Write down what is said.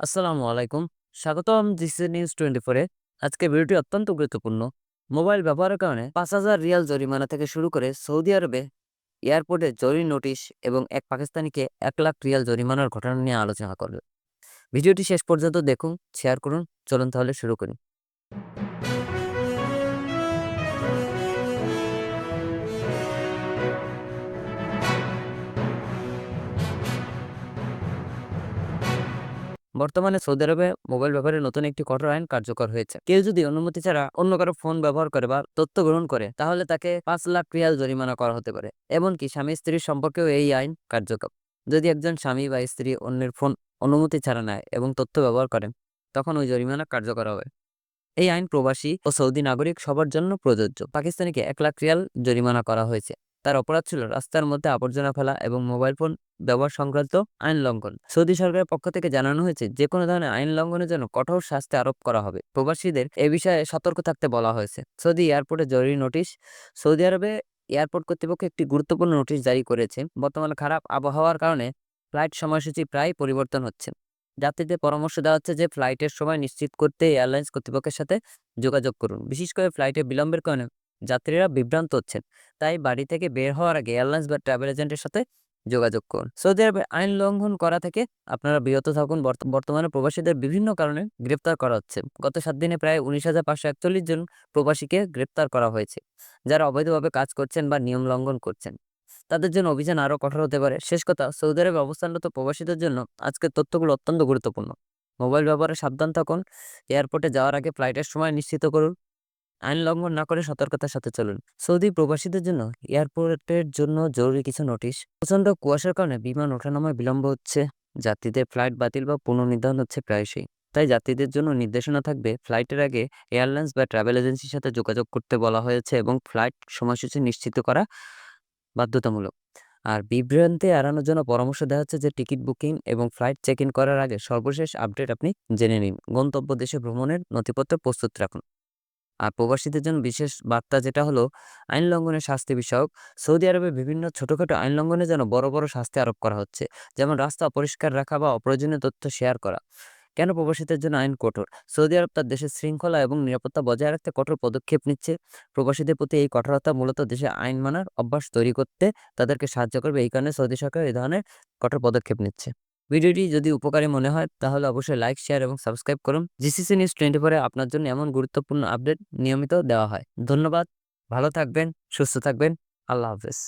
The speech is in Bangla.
আসসালামু আলাইকুম। স্বাগতম জিসি নিউজ টোয়েন্টি ফোরে আজকে ভিডিওটি অত্যন্ত গুরুত্বপূর্ণ। মোবাইল ব্যবহারের কারণে পাঁচ হাজার রিয়াল জরিমানা থেকে শুরু করে সৌদি আরবে এয়ারপোর্টে জরুরি নোটিশ এবং এক পাকিস্তানিকে এক লাখ রিয়াল জরিমানার ঘটনা নিয়ে আলোচনা করবে। ভিডিওটি শেষ পর্যন্ত দেখুন শেয়ার করুন। চলুন তাহলে শুরু করি। বর্তমানে সৌদি আরবে মোবাইল ব্যবহারে নতুন একটি কঠোর আইন কার্যকর হয়েছে। কেউ যদি অনুমতি ছাড়া অন্য কারও ফোন ব্যবহার করে বা তথ্য গ্রহণ করে, তাহলে তাকে পাঁচ লাখ রিয়াল জরিমানা করা হতে পারে, এমনকি স্বামী স্ত্রীর সম্পর্কেও এই আইন কার্যকর। যদি একজন স্বামী বা স্ত্রী অন্যের ফোন অনুমতি ছাড়া নেয় এবং তথ্য ব্যবহার করেন তখন ওই জরিমানা কার্যকর হবে। এই আইন প্রবাসী ও সৌদি নাগরিক সবার জন্য প্রযোজ্য। পাকিস্তানিকে এক লাখ রিয়াল জরিমানা করা হয়েছে। তার অপরাধ ছিল রাস্তার মধ্যে আবর্জনা ফেলা এবং মোবাইল ফোন ব্যবহার সংক্রান্ত আইন লঙ্ঘন। সৌদি সরকারের পক্ষ থেকে জানানো হয়েছে যে কোনো ধরনের আইন লঙ্ঘনের জন্য কঠোর শাস্তি আরোপ করা হবে। প্রবাসীদের এ বিষয়ে সতর্ক থাকতে বলা হয়েছে। সৌদি এয়ারপোর্টে জরুরি নোটিশ, সৌদি আরবে এয়ারপোর্ট কর্তৃপক্ষ একটি গুরুত্বপূর্ণ নোটিশ জারি করেছে। বর্তমানে খারাপ আবহাওয়ার কারণে ফ্লাইট সময়সূচি প্রায় পরিবর্তন হচ্ছে। যাত্রীদের পরামর্শ দেওয়া হচ্ছে যে, ফ্লাইটের সময় নিশ্চিত করতে এয়ারলাইন্স কর্তৃপক্ষের সাথে যোগাযোগ করুন। বিশেষ করে ফ্লাইটে বিলম্বের কারণে যাত্রীরা বিভ্রান্ত হচ্ছেন। তাই বাড়ি থেকে বের হওয়ার আগে এয়ারলাইন্স বা ট্রাভেল এজেন্টের সাথে যোগাযোগ করুন। সৌদি আরবে আইন লঙ্ঘন করা থেকে আপনারা বিরত থাকুন। বর্তমানে প্রবাসীদের বিভিন্ন কারণে গ্রেপ্তার করা হচ্ছে। গত সাত দিনে প্রায় উনিশ হাজার পাঁচশো একচল্লিশ জন প্রবাসীকে গ্রেপ্তার করা হয়েছে, যারা অবৈধভাবে কাজ করছেন বা নিয়ম লঙ্ঘন করছেন। তাদের জন্য অভিযান আরও কঠোর হতে পারে। শেষ কথা, সৌদি আরবে অবস্থানরত প্রবাসীদের জন্য আজকের তথ্যগুলো অত্যন্ত গুরুত্বপূর্ণ। মোবাইল ব্যবহারে সাবধান থাকুন। এয়ারপোর্টে যাওয়ার আগে ফ্লাইটের সময় নিশ্চিত করুন। আইন লঙ্ঘন না করে সতর্কতার সাথে চলুন। সৌদি প্রবাসীদের জন্য এয়ারপোর্টের জন্য জরুরি কিছু নোটিশ। প্রচণ্ড কুয়াশার কারণে বিমান ওঠানামায় বিলম্ব হচ্ছে। যাত্রীদের ফ্লাইট বাতিল বা পুনর্নির্ধারণ হচ্ছে প্রায়শই। তাই যাত্রীদের জন্য নির্দেশনা থাকবে ফ্লাইটের আগে এয়ারলাইন্স বা ট্রাভেল এজেন্সির সাথে যোগাযোগ করতে বলা হয়েছে এবং ফ্লাইট সময়সূচি নিশ্চিত করা বাধ্যতামূলক। আর বিভ্রান্তি এড়ানোর জন্য পরামর্শ দেওয়া হচ্ছে যে টিকিট বুকিং এবং ফ্লাইট চেক ইন করার আগে সর্বশেষ আপডেট আপনি জেনে নিন। গন্তব্য দেশে ভ্রমণের নথিপত্র প্রস্তুত রাখুন। আর প্রবাসীদের জন্য বিশেষ বার্তা যেটা হলো, আইন লঙ্ঘনের শাস্তি বিষয়ক। সৌদি আরবে বিভিন্ন ছোটোখাটো আইন লঙ্ঘনের জন্য বড় বড় শাস্তি আরোপ করা হচ্ছে। যেমন রাস্তা অপরিষ্কার রাখা বা অপ্রয়োজনীয় তথ্য শেয়ার করা। কেন প্রবাসীদের জন্য আইন কঠোর? সৌদি আরব তার দেশের শৃঙ্খলা এবং নিরাপত্তা বজায় রাখতে কঠোর পদক্ষেপ নিচ্ছে। প্রবাসীদের প্রতি এই কঠোরতা মূলত দেশে আইন মানার অভ্যাস তৈরি করতে তাদেরকে সাহায্য করবে। এই কারণে সৌদি সরকার এই ধরনের কঠোর পদক্ষেপ নিচ্ছে। ভিডিওটি যদি উপকারী মনে হয়, তাহলে অবশ্যই লাইক, শেয়ার এবং সাবস্ক্রাইব করুন। জিসিসি নিউজ টোয়েন্টি ফোরে আপনার জন্য এমন গুরুত্বপূর্ণ আপডেট নিয়মিত দেওয়া হয়। ধন্যবাদ, ভালো থাকবেন, সুস্থ থাকবেন, আল্লাহ হাফেজ।